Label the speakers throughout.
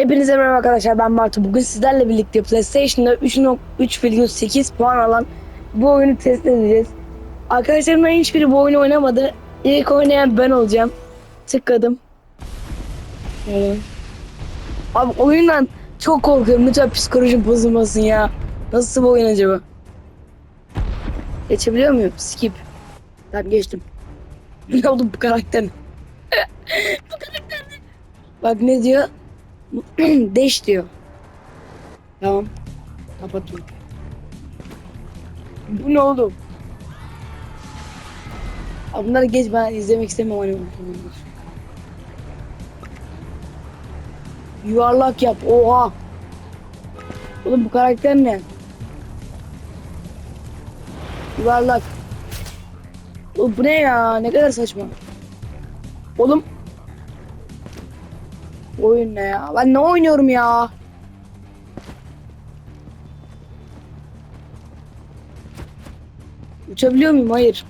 Speaker 1: Hepinize merhaba arkadaşlar ben Bartu. Bugün sizlerle birlikte PlayStation'da 3.3,8 puan alan bu oyunu test edeceğiz. Arkadaşlarımdan hiçbiri bu oyunu oynamadı. İlk oynayan ben olacağım. Tıkladım. Evet. Abi oyundan çok korkuyorum. Lütfen psikolojim bozulmasın ya. Nasıl bu oyun acaba? Geçebiliyor muyum? Skip. Tamam geçtim. Ne oldu bu karakter? bu karakter ne? Bak ne diyor? Deş diyor. Tamam. Kapatıyorum. Bu ne oğlum? Abi bunları geç ben izlemek istemiyorum hani. Yuvarlak yap. Oha. Oğlum bu karakter ne? Yuvarlak. Oğlum bu ne ya? Ne kadar saçma. Oğlum Oyun ne ya? Ben ne oynuyorum ya? Uçabiliyor muyum? Hayır.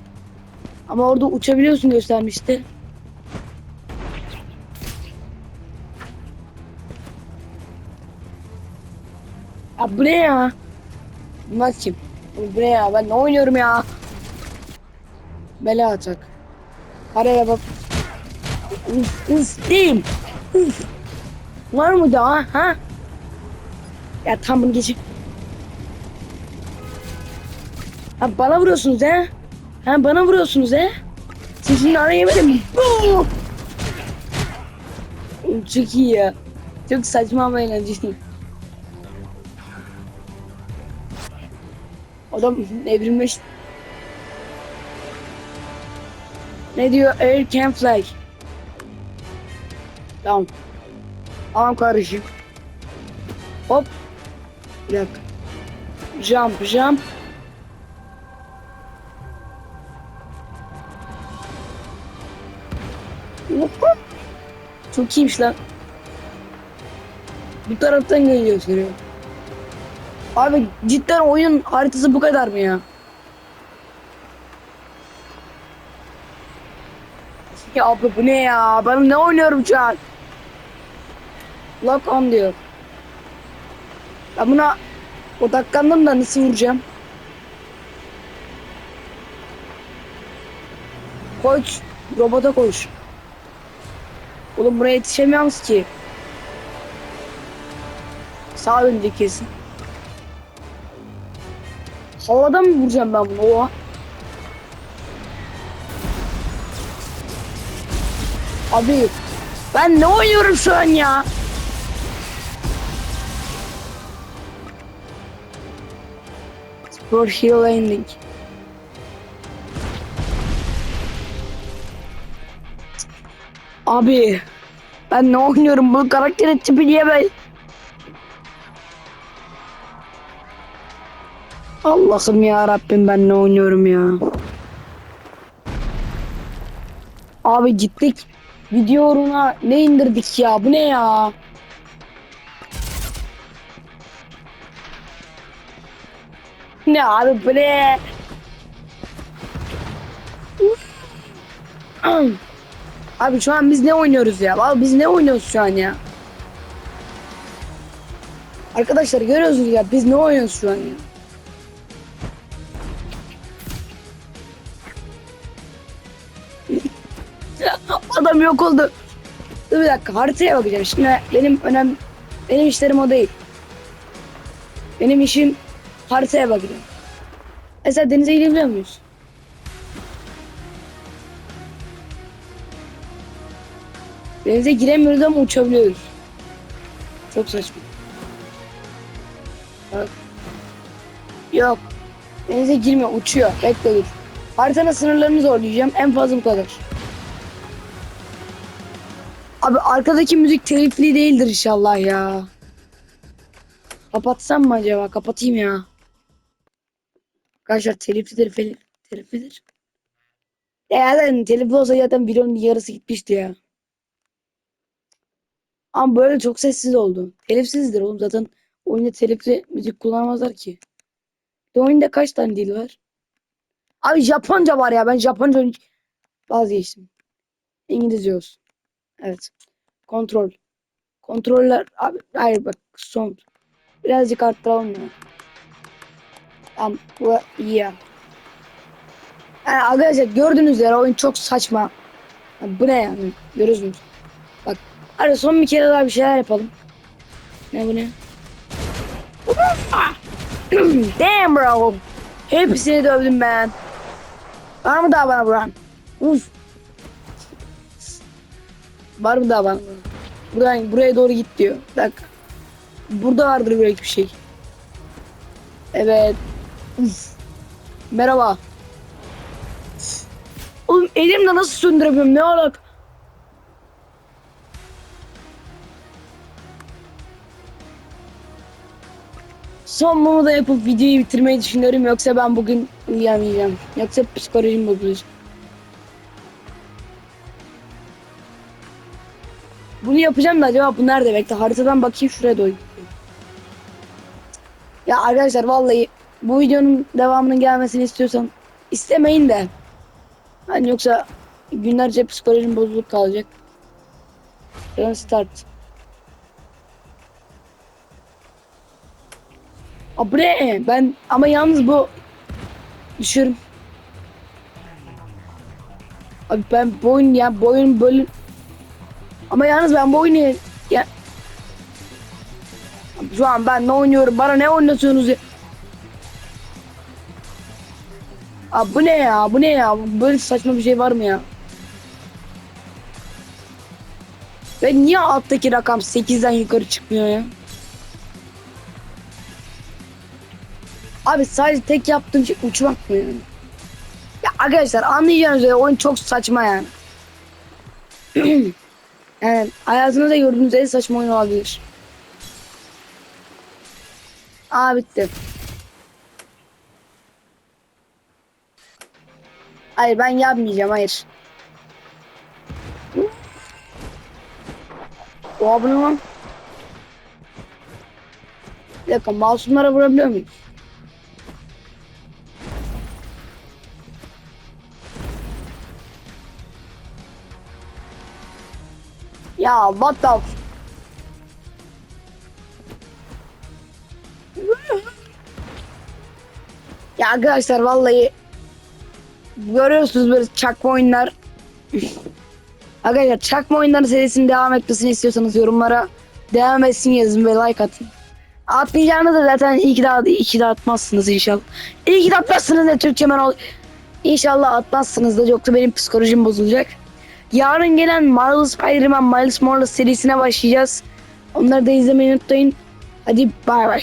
Speaker 1: Ama orada uçabiliyorsun göstermişti. Ya bu ne ya? Bunlar kim? Bu ne ya? Ben ne oynuyorum ya? Bela atacak. Karaya bak. Uf, uf. Uf. Var mı daha ha? Ya tam bunu geçip. Ha bana vuruyorsunuz he? Ha bana vuruyorsunuz he? Sizin araya yemedim. Oo! Çok iyi ya. Çok saçma ama eğlenceli. Adam evrilmiş. Ne diyor? Air can fly. Tamam. Tamam kardeşim. Hop. Bir dakika. Jump, jump. Çok iyiymiş lan. Bu taraftan sürüyor. Abi cidden oyun haritası bu kadar mı ya? Ya bu ne ya? Ben ne oynuyorum şu an? Lock on diyor. Ben buna odaklandım da nasıl vuracağım? Koş. Robota koş. Oğlum buraya yetişemiyoruz ki. Sağ önce kesin. Havada mı vuracağım ben bunu? Oha. Abi ben ne oynuyorum şu an ya? Spor Hero Landing. Abi ben ne oynuyorum bu karakterin tipi niye ben? Allah'ım ya Rabbim ben ne oynuyorum ya? Abi gittik video uğruna ne indirdik ya bu ne ya? Ne abi bu ne? Abi şu an biz ne oynuyoruz ya? Abi biz ne oynuyoruz şu an ya? Arkadaşlar görüyorsunuz ya biz ne oynuyoruz şu an ya? Adam yok oldu. Dur bir dakika haritaya bakacağım. Şimdi benim önem benim işlerim o değil. Benim işim haritaya bakacağım. Mesela denize gidebiliyor muyuz? Denize giremiyoruz ama uçabiliyoruz. Çok saçma. Bak. Yok. Denize girmiyor, uçuyor. Bekle dur. Haritanın sınırlarını zorlayacağım. En fazla bu kadar. Abi arkadaki müzik telifli değildir inşallah ya. Kapatsam mı acaba? Kapatayım ya. Arkadaşlar teliflidir fel teliflidir. Ya zaten telifli olsa zaten videonun yarısı gitmişti ya. Ama böyle çok sessiz oldu. Telifsizdir oğlum zaten oyunda telifli müzik kullanmazlar ki. Bir oyunda kaç tane dil var? Abi Japonca var ya ben Japonca vazgeçtim. İngilizce olsun. Evet. Kontrol. Kontroller abi hayır bak son. Birazcık arttıralım ya. Tamam bu iyi ya. Yani arkadaşlar gördüğünüz üzere oyun çok saçma. Ya bu ne yani? Görüyorsunuz. Bak hadi son bir kere daha bir şeyler yapalım. Ne bu ne? Damn bro. Hepsini dövdüm ben. Var mı daha bana vuran? Uf. Var mı daha bana? Buradan buraya doğru git diyor. Bak. Burada vardır belki bir şey. Evet. Merhaba. Oğlum elimle nasıl söndürebiliyorum ne alak? Son bunu da yapıp videoyu bitirmeyi düşünüyorum yoksa ben bugün uyuyamayacağım. Yoksa psikolojim bozulacak. Bunu yapacağım da acaba bu nerede bekle haritadan bakayım şuraya doğru. Ya arkadaşlar vallahi bu videonun devamının gelmesini istiyorsan istemeyin de. Hani yoksa günlerce psikolojim bozulup kalacak. Run start. Ne? Ben ama yalnız bu düşüyorum. Abi ben bu oyun ya bu oyun ama yalnız ben bu oyunu ya şu an ben ne oynuyorum? Bana ne oynatıyorsunuz ya? Abi bu ne ya? Bu ne ya? Böyle saçma bir şey var mı ya? Ve niye alttaki rakam 8'den yukarı çıkmıyor ya? Abi sadece tek yaptığım şey uçmak mı yani? Ya arkadaşlar anlayacağınız üzere oyun çok saçma yani. yani hayatınızda gördüğünüz en saçma oyun olabilir. Aa bitti. Hayır ben yapmayacağım hayır. Oha bu ne lan? Bir dakika masumlara vurabiliyor muyum? Ya what the Ya arkadaşlar vallahi görüyorsunuz böyle çakma oyunlar. arkadaşlar çakma oyunları serisinin devam etmesini istiyorsanız yorumlara devam etsin yazın ve like atın. Atmayacağını da zaten iyi ki de, iyi ki de atmazsınız inşallah. İyi ki de atmazsınız da Türkçe ben ol. İnşallah atmazsınız da yoksa benim psikolojim bozulacak. Yarın gelen Marvel Spider-Man Miles Morales serisine başlayacağız. Onları da izlemeyi unutmayın. Hadi bay bay.